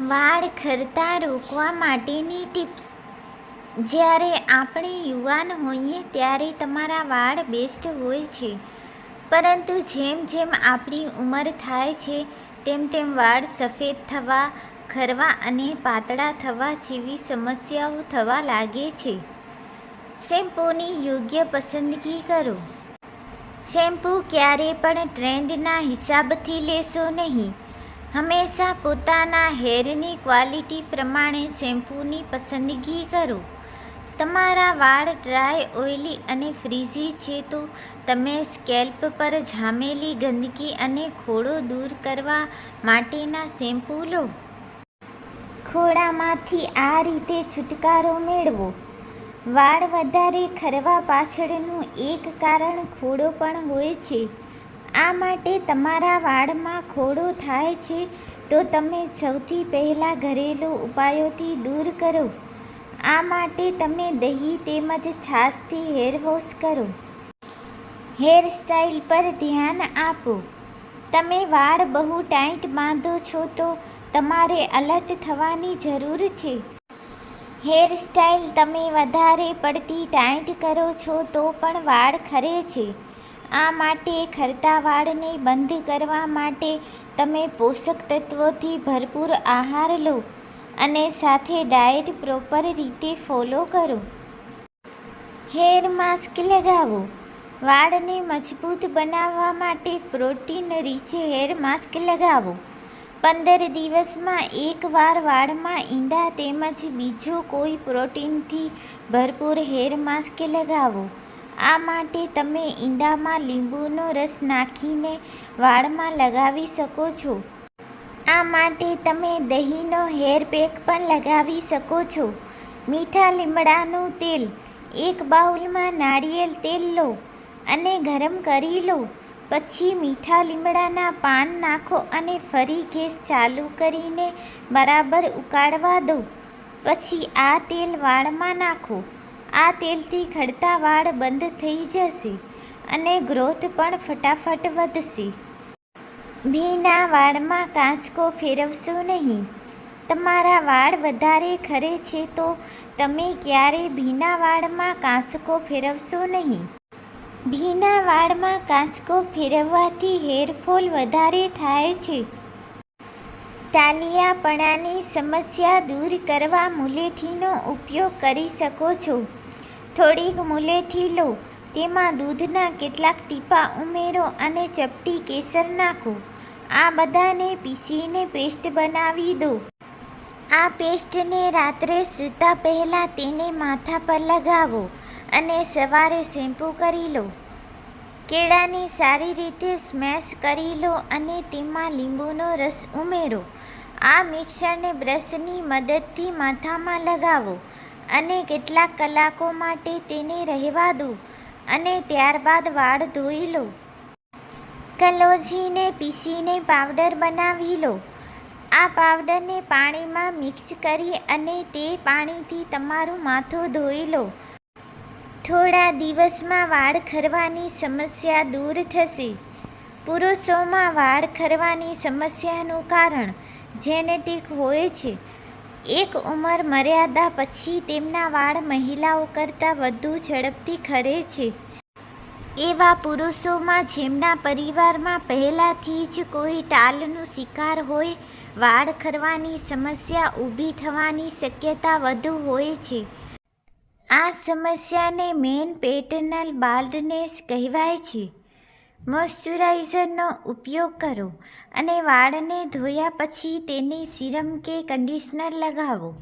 વાળ ખરતા રોકવા માટેની ટિપ્સ. જ્યારે આપણે યુવાન હોઈએ ત્યારે તમારા વાળ બેસ્ટ હોય છે. પરંતુ જેમ જેમ આપણી ઉંમર થાય છે, તેમ તેમ વાળ સફેદ થવા, ખરવા અને પાતળા થવા જેવી સમસ્યાઓ થવા લાગે છે. શેમ્પૂની યોગ્ય પસંદગી કરો. શેમ્પૂ ક્યારે પણ ટ્રેન્ડના હિસાબથી લેશો નહીં. હંમેશા પોતાના હેરની ક્વોલિટી પ્રમાણે શેમ્પૂની પસંદગી કરો. તમારા વાળ ડ્રાય ઓઇલી અને ફ્રીઝી છે તો તમે સ્કેલ્પ પર જામેલી ગંદકી અને ખોડો દૂર કરવા માટેના શેમ્પૂ લો. ખોડામાંથી આ રીતે છુટકારો મેળવો. વાળ વધારે ખરવા પાછળનું એક કારણ ખોડો પણ હોય છે. આ માટે તમારા વાળમાં ખોડો થાય છે, તો તમે સૌથી પહેલાં ઘરેલું ઉપાયોથી દૂર કરો. આ માટે તમે દહીં તેમજ છાશથી હેર વોશ કરો. હેર સ્ટાઇલ પર ધ્યાન આપો. તમે વાળ બહુ ટાઈટ બાંધો છો તો તમારે અલર્ટ થવાની જરૂર છે. હેર સ્ટાઇલ તમે વધારે પડતી ટાઈટ કરો છો તો પણ વાળ ખરે છે. આ માટે ખરતા વાળને બંધ કરવા માટે તમે પોષક તત્વોથી ભરપૂર આહાર લો અને સાથે ડાયટ પ્રોપર રીતે ફોલો કરો. હેર માસ્ક લગાવો. વાળને મજબૂત બનાવવા માટે પ્રોટીન રીચ હેર માસ્ક લગાવો. પંદર દિવસમાં એકવાર વાળમાં ઈંડા તેમજ બીજો કોઈ પ્રોટીનથી ભરપૂર હેર માસ્ક લગાવો. આ માટે તમે ઈંડામાં લીંબુનો રસ નાખીને વાળમાં લગાવી શકો છો. આ માટે તમે દહીંનો હેર પેક પણ લગાવી શકો છો. મીઠા લીમડાનું તેલ, એક બાઉલમાં નાળિયેર તેલ લો અને ગરમ કરી લો. પછી મીઠા લીમડાના પાન નાખો અને ફરી ગેસ ચાલુ કરીને બરાબર ઉકાળવા દો. પછી આ તેલ વાળમાં નાખો. આ તેલથી ખડતા વાળ બંધ થઈ જશે અને ગ્રોથ પણ ફટાફટ વધશે. ભીના વાળમાં કાંસકો ફેરવશો નહીં. તમારા વાળ વધારે ખરે છે તો તમે ક્યારેય ભીના વાળમાં કાંસકો ફેરવશો નહીં. ભીના વાળમાં કાંસકો ફેરવવાથી હેરફોલ વધારે થાય છે. ટાલિયાપણાની સમસ્યા દૂર કરવા મુલેઠીનો ઉપયોગ કરી શકો છો. થોડીક મુલેઠી લો, તેમાં દૂધના કેટલાક ટીપા ઉમેરો અને ચપટી કેસર નાખો. આ બધાને પીસીને પેસ્ટ બનાવી દો. આ પેસ્ટને રાત્રે સૂતા પહેલાં તેને માથા પર લગાવો અને સવારે શેમ્પૂ કરી લો. કેળાની સારી રીતે સ્મેશ કરી લો અને તેમાં લીંબુનો રસ ઉમેરો. આ મિક્સરને બ્રશની મદદથી માથામાં લગાવો અને કેટલાક કલાકો માટે તેને રહેવા દો અને ત્યારબાદ વાળ ધોઈ લો. કલોજીને પીસીને પાવડર બનાવી લો. આ પાવડરને પાણીમાં મિક્સ કરી અને તે પાણીથી તમારું માથું ધોઈ લો. થોડા દિવસમાં વાળ ખરવાની સમસ્યા દૂર થશે. પુરુષોમાં વાળ ખરવાની સમસ્યાનું કારણ જેનેટિક હોય છે. એક ઉંમર મર્યાદા પછી તેમના વાળ મહિલાઓ કરતાં વધુ ઝડપથી ખરે છે. એવા પુરુષોમાં જેમના પરિવારમાં પહેલાંથી જ કોઈ ટાલનું શિકાર હોય, વાળ ખરવાની સમસ્યા ઊભી થવાની શક્યતા વધુ હોય છે. આ સમસ્યાને મેન પેટર્નલ બાલ્ડનેસ કહેવાય છે. મોઇશ્ચરાઇઝરનો ઉપયોગ કરો અને વાળને ધોયા પછી તેને સિરમ કે કન્ડિશનર લગાવો.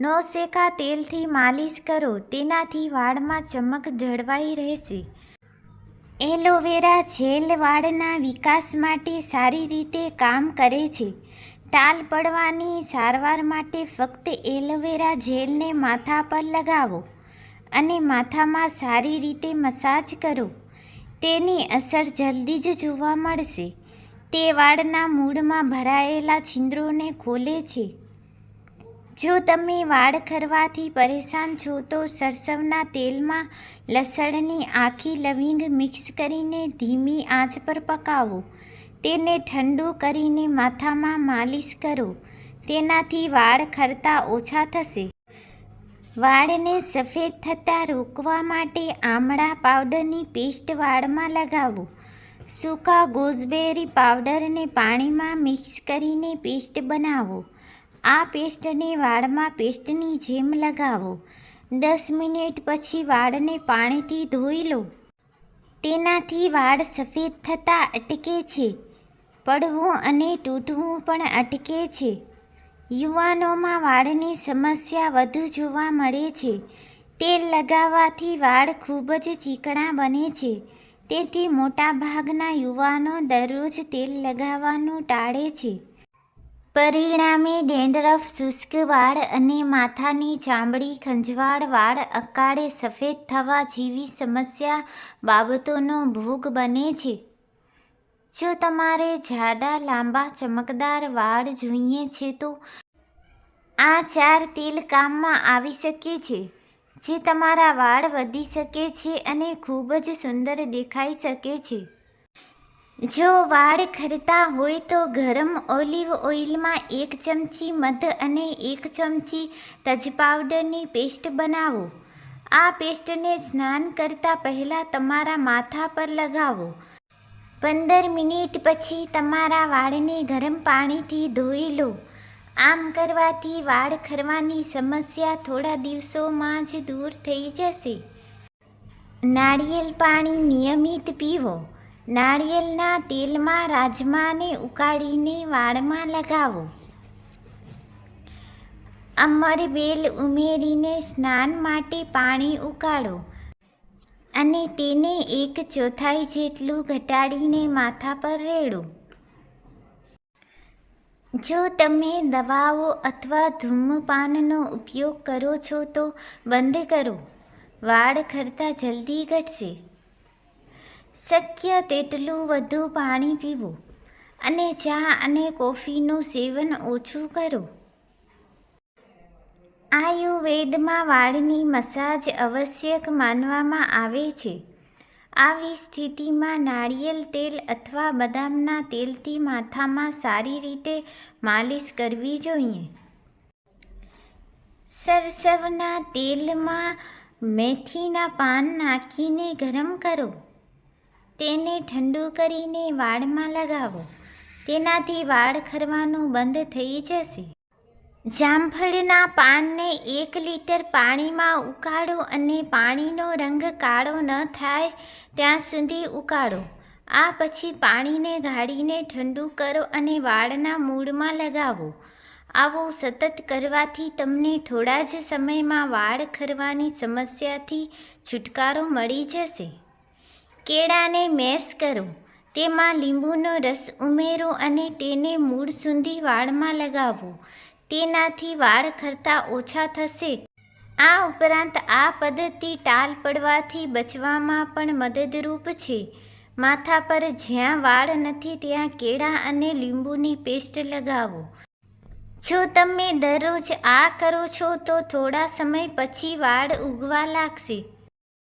નવશેકા તેલથી માલિશ કરો, તેનાથી વાળમાં ચમક જળવાઈ રહેશે. એલોવેરા જેલ વાળના વિકાસ માટે સારી રીતે કામ કરે છે. ટાલ પડવાની સારવાર માટે ફક્ત એલોવેરા જેલને માથા પર લગાવો. અને માથામાં સારી રીતે મસાજ કરો. તેની અસર જલ્દી જ જોવા મળશે. તે વાળના મૂળમાં ભરાયેલા છિદ્રોને ખોલે છે. જો તમે વાળ ખરવાથી પરેશાન છો તો સરસવના તેલમાં લસણની આખી લવિંગ મિક્સ કરીને ધીમી આંચ પર પકાવો. તેને ઠંડુ કરીને માથામાં માલિશ કરો. તેનાથી વાળ ખરતા ઓછા થશે. વાળને સફેદ થતાં રોકવા માટે આમળા પાવડરની પેસ્ટ વાળમાં લગાવો. સૂકા ગોઝબેરી પાવડરને પાણીમાં મિક્સ કરીને પેસ્ટ બનાવો. આ પેસ્ટને વાળમાં પેસ્ટની જેમ લગાવો. દસ મિનિટ પછી વાળને પાણીથી ધોઈ લો. તેનાથી વાળ સફેદ થતાં અટકે છે. પડવું અને તૂટવું પણ અટકે છે. યુવાનોમાં વાળની સમસ્યા વધુ જોવા મળે છે. તેલ લગાવવાથી વાળ ખૂબ જ ચીકણા બને છે. તેથી મોટાભાગના યુવાનો દરરોજ તેલ લગાવવાનું ટાળે છે. પરિણામે ડેન્ડરફ, શુષ્ક વાળ અને માથાની ચામડી, ખંજવાળ વાળ અકાળે સફેદ થવા જેવી સમસ્યા બાબતોનો ભોગ બને છે. જો તમારે જાડા, લાંબા, ચમકદાર વાળ જોઈએ છે તો આ ચાર તેલ કામમાં આવી શકે છે, જે તમારા વાળ વધી શકે છે અને ખૂબ જ સુંદર દેખાઈ શકે છે. જો વાળ ખરતા હોય તો ગરમ ઓલિવ ઓઇલમાં એક ચમચી મધ અને એક ચમચી તજ પાવડરની પેસ્ટ બનાવો. આ પેસ્ટને સ્નાન કરતાં પહેલાં તમારા માથા પર લગાવો. પંદર મિનિટ પછી તમારા વાળને ગરમ પાણીથી ધોઈ લો. આમ કરવાથી વાળ ખરવાની સમસ્યા થોડા દિવસોમાં જ દૂર થઈ જશે. નાળિયેર પાણી નિયમિત પીવો. નાળિયેરના તેલમાં રાજમાને ઉકાળીને વાળમાં લગાવો. અમર બેલ ઉમેરીને સ્નાન માટે પાણી ઉકાળો. અને તેને એક ચોથાઈ જેટલું ઘટાડીને માથા પર રેડો. જો તમે દવાઓ અથવા ધૂમ્રપાનનો ઉપયોગ કરો છો તો બંધ કરો. વાળ ખરતા જલ્દી ઘટશે. શક્ય તેટલું વધુ પાણી પીવું અને ચા અને કોફીનું સેવન ઓછું કરો. આયુર્વેદમાં વાળની મસાજ આવશ્યક માનવામાં આવે છે. આવી સ્થિતિમાં નાળિયેર તેલ અથવા બદામના તેલથી માથામાં સારી રીતે માલિશ કરવી જોઈએ. સરસવના તેલમાં મેથીના પાન નાખીને ગરમ કરો. તેને ઠંડુ કરીને વાળમાં લગાવો. તેનાથી વાળ ખરવાનું બંધ થઈ જશે. જામફળના પાનને એક લીટર પાણીમાં ઉકાળો અને પાણીનો રંગ કાળો ન થાય ત્યાં સુધી ઉકાળો. આ પછી પાણીને ગાળીને ઠંડુ કરો અને વાળના મૂળમાં લગાવો. આવું સતત કરવાથી તમને થોડા જ સમયમાં વાળ ખરવાની સમસ્યાથી છુટકારો મળી જશે. કેળાને મેશ કરો. તેમાં લીંબુનો રસ ઉમેરો અને તેને મૂળ સુધી વાળમાં લગાવો. તેનાથી વાળ ખરતા ઓછા થશે. આ ઉપરાંત આ પદ્ધતિ ટાલ પડવાથી બચવામાં પણ મદદરૂપ છે. માથા પર જ્યાં વાળ નથી ત્યાં કેળા અને લીંબુની પેસ્ટ લગાવો. જો તમે દરરોજ આ કરો છો તો થોડા સમય પછી વાળ ઉગવા લાગશે.